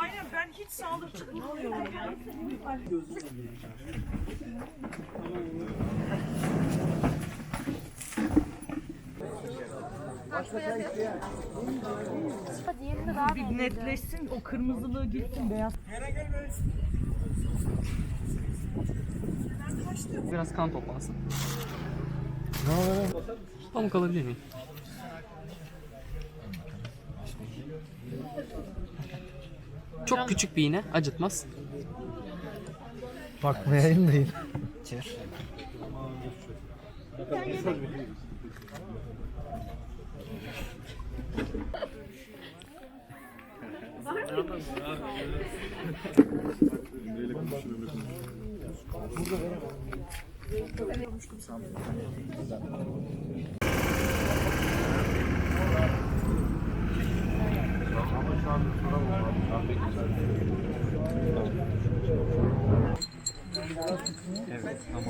Aynen ben hiç sağlık çıkmıyorum Bir netleşsin o kırmızılığı gitsin beyaz. Biraz kan toplansın. Pamuk alabilir miyim? Çok küçük bir iğne acıtmaz. Bakmayayım da yine. Çevir. Burada. Evet, tamam.